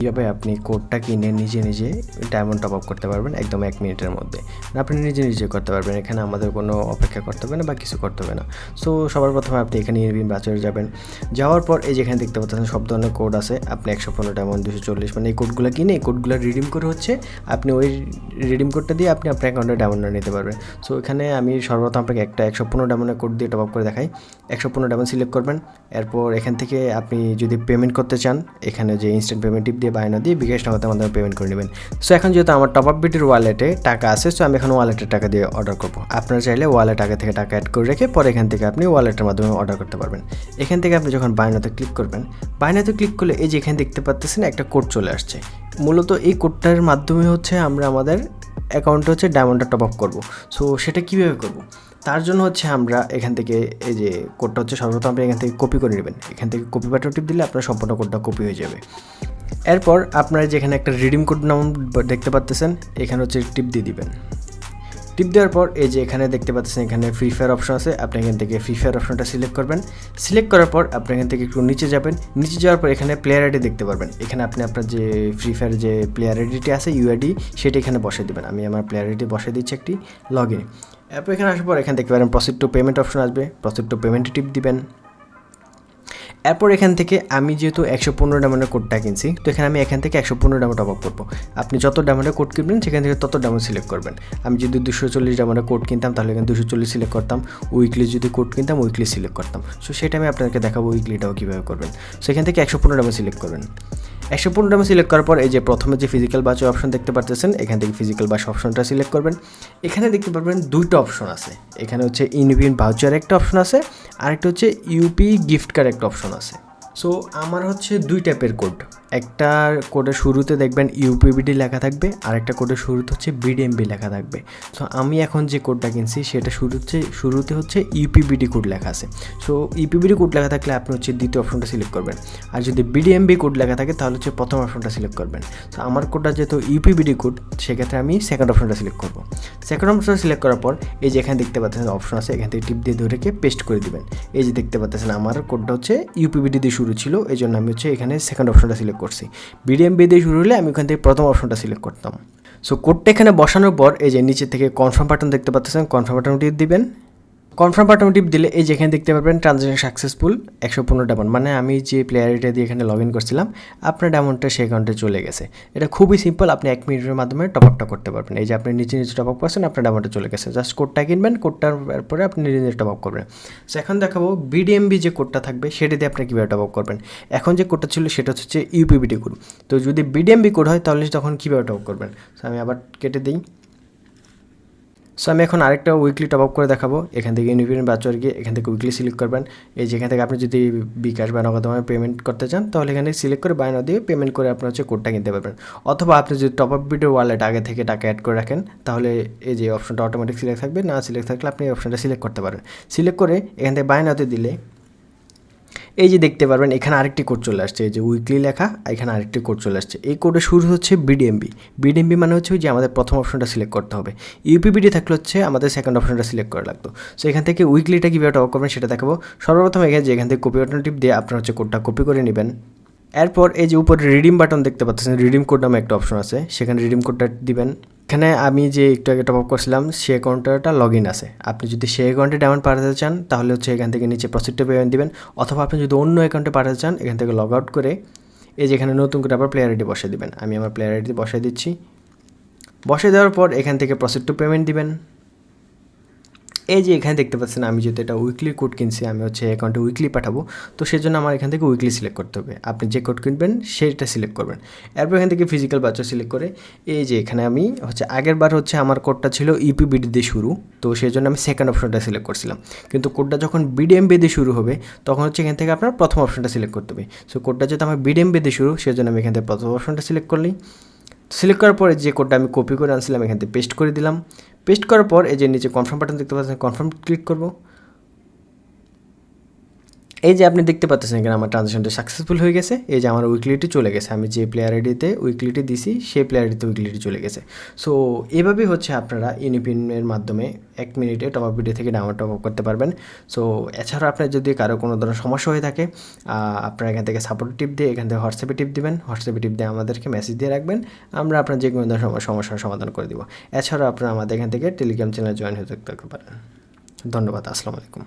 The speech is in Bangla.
কীভাবে আপনি কোডটা কিনে নিজে নিজে ডায়মন্ড টপ আপ করতে পারবেন একদম এক মিনিটের মধ্যে। আপনি নিজে নিজে করতে পারবেন, এখানে আমাদের কোনো অপেক্ষা করতে হবে না বা কিছু করতে হবে না। সো সবার প্রথমে আপনি এখানে ইনভিন বাজারে যাবেন। যাওয়ার পর এই যেখানে দেখতে পাচ্ছেন সব ধরনের কোড আছে, আপনি একশো পনেরো ডায়মন্ড দুশো চল্লিশ মানে এই কোডগুলো কিনে এই কোডগুলো রিডিম করে হচ্ছে আপনি ওই রিডিম কোডটা দিয়ে আপনি আপনার অ্যাকাউন্টে ডায়মন্ড নিতে পারবেন। সো এখানে আমি সর্বপ্রথম আপনাকে একটা একশো পনেরো ডায়মন্ডের কোড দিয়ে টপ আপ করে দেখাই। একশো পনেরো ডায়মন্ড সিলেক্ট করবেন, এরপর এখান থেকে আপনি যদি পেমেন্ট করতে চান, এখানে যে ইনস্ট্যান্ট পেমেন্ট টিপ দিয়ে বায়না দিয়ে বিকাশ টাকাতে আমাদের পেমেন্ট করে নেবেন। সো এখন যেহেতু আমার টপ আপ বিটির ওয়ালেটে টাকা আছে সো আমি এখন ওয়ালেটের টাকা দিয়ে অর্ডার করব। আপনারা চাইলে ওয়ালেট আগে থেকে টাকা অ্যাড করে রেখে পরে এখান থেকে আপনি ওয়ালেটের মাধ্যমে অর্ডার করতে পারবেন। এখান থেকে আপনি যখন বায়নাতে ক্লিক করবেন, বায়নাতে ক্লিক করলে এই যে এখানে দেখতে পাচ্ছেন একটা কোড চলে আসছে। মূলত এই কোডটার মাধ্যমে হচ্ছে আমরা আমাদের অ্যাকাউন্টে হচ্ছে ডায়মন্ডটা টপ আপ করব। সো সেটা কীভাবে করব? তার জন্য হচ্ছে আমরা এখান থেকে এই যে কোডটা হচ্ছে সর্বপ্রথম আপনি এখান থেকে কপি করে নেবেন। এখান থেকে কপি বাটন টিপ দিলে আপনার সম্পূর্ণ কোডটা কপি হয়ে যাবে। এরপর আপনারা যেখানে একটা রিডিম কোড নাম দেখতে পাচ্তেছেন, এখানে হচ্ছে টিপ দিয়ে দিবেন। টিপ দেওয়ার পর এই যে এখানে দেখতে পাচ্ছেন এখানে ফ্রি ফায়ার অপশন আছে, আপনি এখান থেকে ফ্রি ফায়ার অপশনটা সিলেক্ট করবেন। সিলেক্ট করার পর আপনি এখান থেকে একটু নিচে যাবেন। নিচে যাওয়ার পর এখানে প্লেয়ার আইডি দেখতে পারবেন। এখানে আপনি আপনার যে ফ্রি ফায়ার যে প্লেয়ার আইডিটি আছে ইউআইডি সেটা এখানে বসে দেবেন। আমি আমার প্লেয়ার আইডি বসে দিচ্ছি একটি লগ ইন এরপর এখানে আসার পর এখানে দেখতে পারেন প্রসিড টু পেমেন্ট অপশন আসবে। প্রসিড টু পেমেন্টে টিপ দিবেন। এরপর এখান থেকে আমি যেহেতু একশো পনেরো ডায়মন্ডের কোডটা কিনছি, তো এখানে আমি এখান থেকে একশো পনেরো ডায়মন্ড টপ আপ করব। আপনি যত ডায়মন্ডের কোড কিনবেন, সেখান থেকে তত ডায়মন্ড সিলেক্ট করবেন। আমি যদি দুশো চল্লিশ ডায়মন্ডের কোড কিনতাম, তাহলে এখানে দুশো চল্লিশ সিলেক্ট করতাম। উইকলি যদি কোড কিনতাম উইকলি সিলেক্ট করতাম। সো সেটা আমি আপনাদেরকে দেখাবো উইকলিটাও কীভাবে করবেন। সো এখান থেকে একশো পনেরো ডায়মন্ড সিলেক্ট করবেন। একশো পনেরো আমি সিলেক্ট করার পর এই যে প্রথমে যে ফিজিক্যাল বাচ অপশন দেখতে পাচ্ছেন এখান থেকে ফিজিক্যাল বাস অপশনটা সিলেক্ট করবেন। এখানে দেখতে পারবেন দুইটা অপশন আছে। এখানে হচ্ছে ইনভিন ভাউচার একটা অপশন আছে, আরেকটা হচ্ছে ইউপি গিফট কার্ড একটা অপশন আছে। সো আমার হচ্ছে দুই টাইপের কোড একটা কোডের শুরুতে দেখবেন ইউপিবিডি লেখা থাকবে আর একটা কোডের শুরুতে হচ্ছে বিডিএমবি লেখা থাকবে। সো আমি এখন যে কোডটা কিনছি, সেটা শুরু হচ্ছে, শুরুতে হচ্ছে ইউপিবিডি কোড লেখা আছে। সো ইউপিবিডি কোড লেখা থাকলে আপনি হচ্ছে দ্বিতীয় অপশনটা সিলেক্ট করবেন। আর যদি বিডিএমবি কোড লেখা থাকে, তাহলে হচ্ছে প্রথম অপশনটা সিলেক্ট করবেন। সো আমার কোডটা যেহেতু ইউপিবিডি কোড, সেক্ষেত্রে আমি সেকেন্ড অপশনটা সিলেক্ট করব। সেকেন্ড অপশনটা সিলেক্ট করার পর, এই যে এখানে দেখতে পাচ্ছেন অপশন আছে, এখান থেকে টিপ দিয়ে ধরে রেখে পেস্ট করে দিবেন। এই যে দেখতে পাচ্ছেন, আমার কোডটা হচ্ছে ইউপিবিডি দিয়ে শুরু ছিল এই জন্য আমি হচ্ছে এখানে সেকেন্ড অপশনটা সিলেক্ট করছি। বিডিএমবি দিয়ে শুরু হলে আমি ওখান থেকে প্রথম অপশনটা সিলেক্ট করতাম। সো কোডটা এখানে বসানোর পর এই যে নিচে থেকে কনফার্ম বাটন দেখতে পাচ্ছেন কনফার্ম বাটন টিপ দিবেন। কনফার্ম বাটন টিপ দিলে এই যে এখানে দেখতে পারবেন ট্রানজ্যাকশন সাকসেসফুল একশো পনেরো ডায়মন্ড। মানে আমি যে প্লেয়ারিটা দিয়ে এখানে লগ ইন করছিলাম, আপনার ডায়মন্ডটা সেই অ্যাকাউন্টে চলে গেছে। এটা খুবই সিম্পল আপনি এক মিনিটের মাধ্যমে টপ আপটা করতে পারবেন। এই যে আপনি নিচে নিচে টপ আপ করছেন, আপনার ডায়মন্ডটা চলে গেছে। জাস্ট কোডটা কিনবেন কোডটার পরে আপনি নিজে নিজে টপ আপ করবেন। সো এখন দেখাবো বিডিএমবি যে কোডটা থাকবে, সেটা দিয়ে আপনি কীভাবে টপ আপ করবেন। এখন যে কোডটা ছিল, সেটা হচ্ছে ইউপিবিডি কোড তো যদি বিডিএমবি কোড হয়, তাহলে তখন কীভাবে টপ করবেন? সো আমি আবার কেটে দিই। সো আমি এখন আরেকটা উইকলি টপ আপ করে দেখাবো। এখান থেকে ইউনিভিন বাচ্চার গিয়ে এখান থেকে উইকলি সিলেক্ট করবেন। এই যেখান থেকে আপনি যদি বিকাশ বা নগদ পেমেন্ট করতে চান, তাহলে এখানে সিলেক্ট করে বায়না দিয়ে পেমেন্ট করে আপনার হচ্ছে কোডটা কিনতে পারবেন। অথবা আপনি যদি টপ আপ ভিডিও ওয়ালেট আগে থেকে টাকা অ্যাড করে রাখেন, তাহলে এই যে অপশনটা অটোমেটিক সিলেক্ট থাকবে। না সিলেক্ট থাকলে আপনি এই অপশনটা সিলেক্ট করতে পারেন সিলেক্ট করে এখান থেকে বায়নাতে দিলে এই যে দেখতে পারবেন, এখানে আরেকটি কোড চলে আসছে, এই যে উইকলি লেখা, এখানে আরেকটি কোড চলে আসছে। এই কোডের শুরু হচ্ছে বিডিএমবি বিডিএমবি মানে হচ্ছে যে আমাদের প্রথম অপশনটা সিলেক্ট করতে হবে। ইউপিবিডি থাকলে হচ্ছে আমাদের সেকেন্ড অপশনটা সিলেক্ট করা লাগতো। সো এখান থেকে উইকলিটা কীভাবে টপ করবেন সেটা দেখাবো। সর্বপ্রথম এখানে যে এখান থেকে কপি বাটন দিয়ে আপনার হচ্ছে কোডটা কপি করে নেবেন। এরপর এই যে উপরে রিডিম বাটন দেখতে পাচ্ছেন রিডিম কোড নামে একটা অপশন আছে। সেখানে রিডিম কোডটা দিবেন। এখানে আমি যে একটু আগে টপ আপ করছিলাম সে অ্যাকাউন্টটা লগ ইন আছে। আপনি যদি সেই অ্যাকাউন্টে ডায়মন্ড পাঠাতে চান, তাহলে হচ্ছে এখান থেকে নিচে প্রসিডটা পেমেন্ট দেবেন। অথবা আপনি যদি অন্য অ্যাকাউন্টে পাঠাতে চান, এখান থেকে লগ আউট করে এই যেখানে নতুন করে আবার প্লেয়ার আইডি বসে দেবেন। আমি আমার প্লেয়ার আইডি বসিয়ে দিচ্ছি। বসে দেওয়ার পর এখান থেকে প্রসিড পেমেন্ট দিবেন। এই যে এখানে দেখতে পাচ্ছেন, আমি যেহেতু এটা উইকলি কোড কিনছি, আমি হচ্ছে অ্যাকাউন্টে উইকলি পাঠাবো, তো সেজন্য আমার এখান থেকে উইকলি সিলেক্ট করতে হবে। আপনি যে কোড কিনবেন, সেটা সিলেক্ট করবেন। এরপর এখান থেকে ফিজিক্যাল বাচ্চা সিলেক্ট করে, এই যে এখানে আমি হচ্ছে, আগের বার হচ্ছে আমার কোডটা ছিল ইপিবিডি দিয়ে শুরু, তো সেই জন্য আমি সেকেন্ড অপশনটা সিলেক্ট করছিলাম। কিন্তু কোডটা যখন বিডিএমবি দিয়ে শুরু হবে, তখন হচ্ছে এখান থেকে আপনার প্রথম অপশনটা সিলেক্ট করতে হবে। সো কোডটা যেহেতু আমার বিডিএমবি দিয়ে শুরু সেই জন্য আমি এখান থেকে প্রথম অপশনটা সিলেক্ট করলি। সিলেক্ট করার পরে যে কোডটা আমি কপি করে আনছিলাম, এখান থেকে পেস্ট করে দিলাম। পেস্ট করার পর এই যে নিচে কনফার্ম বাটন দেখতে পাচ্ছেন কনফার্ম ক্লিক করব। এই যে আপনি দেখতে পাচ্ছেন এখানে আমার ট্রানজাকশনটা সাকসেসফুল হয়ে গেছে, এই যে আমার উইকলিটি চলে গেছে। আমি যে প্লেয়ার আইডিতে উইকলিটি দিছি, সেই প্লেয়ার আইডিতে উইকলিটি চলে গেছে। সো এভাবেই হচ্ছে আপনারা ইউনিপিনের মাধ্যমে এক মিনিটে টপ আপ ভিডিও থেকে ডাউনলোড টপ আপ করতে পারবেন। সো এছাড়াও আপনার যদি কারও কোনো ধরনের সমস্যা হয়ে থাকে আপনারা এখান থেকে সাপোর্ট টিপ দিয়ে এখান থেকে হোয়াটসঅ্যাপে টিপ দিবেন। হোয়াটসঅ্যাপে টিপ দিয়ে আমাদেরকে মেসেজ দিয়ে রাখবেন। আমরা আপনার যে কোনো ধরনের সমস্যার সমাধান করে দিব। এছাড়াও আপনারা আমাদের এখান থেকে টেলিগ্রাম চ্যানেল জয়েন হয়ে থাকতে পারেন। ধন্যবাদ, আসসালামু আলাইকুম।